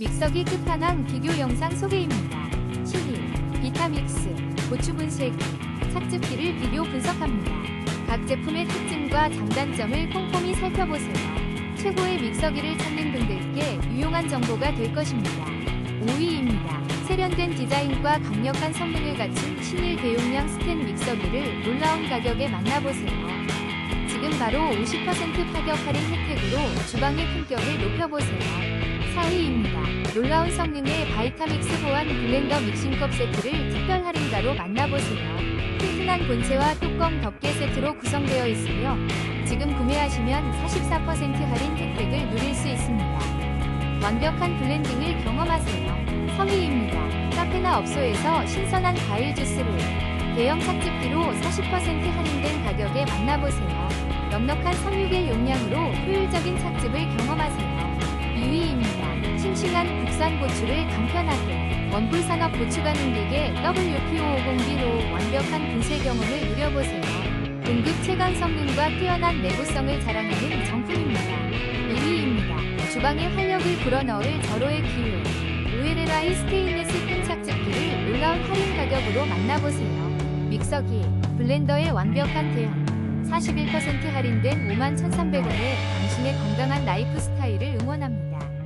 믹서기 끝판왕 비교 영상 소개입니다. 12. 비타믹스, 고추 분쇄기, 착즙기를 비교 분석합니다. 각 제품의 특징과 장단점을 꼼꼼히 살펴보세요. 최고의 믹서기를 찾는 분들께 유용한 정보가 될 것입니다. 5위입니다. 세련된 디자인과 강력한 성능을 갖춘 신일 대용량 스텐 믹서기를 놀라운 가격에 만나보세요. 지금 바로 50% 파격 할인 혜택으로 주방의 품격을 높여보세요. 4위입니다. 놀라운 성능의 바이타믹스 보안 블렌더 믹싱컵 세트를 특별 할인가로 만나보세요. 튼튼한 본체와 뚜껑 덮개 세트로 구성되어 있으며 지금 구매하시면 44% 할인 혜택을 누릴 수 있습니다. 완벽한 블렌딩을 경험하세요. 3위입니다. 카페나 업소에서 신선한 과일 주스를 대형 착즙기로 40% 할인된 가격에 만나보세요. 넉넉한 361 용량으로 효율적인 착즙을 경험하세요. 2위입니다. 싱싱한 국산 고추를 간편하게 원불 산업 고추 가능기계 WP550B로 완벽한 분쇄 경험을 누려보세요. 등급 최강 성능과 뛰어난 내구성을 자랑하는 정품입니다. 2위입니다. 주방에 활력을 불어넣을 절호의 기회. 우에레라이 스테인레스 큰 착즙기를 놀라운 할인 가격으로 만나보세요. 믹서기, 블렌더의 완벽한 대응. 41% 할인된 51,300원에 당신의 건강한 라이프 스타일을 응원합니다.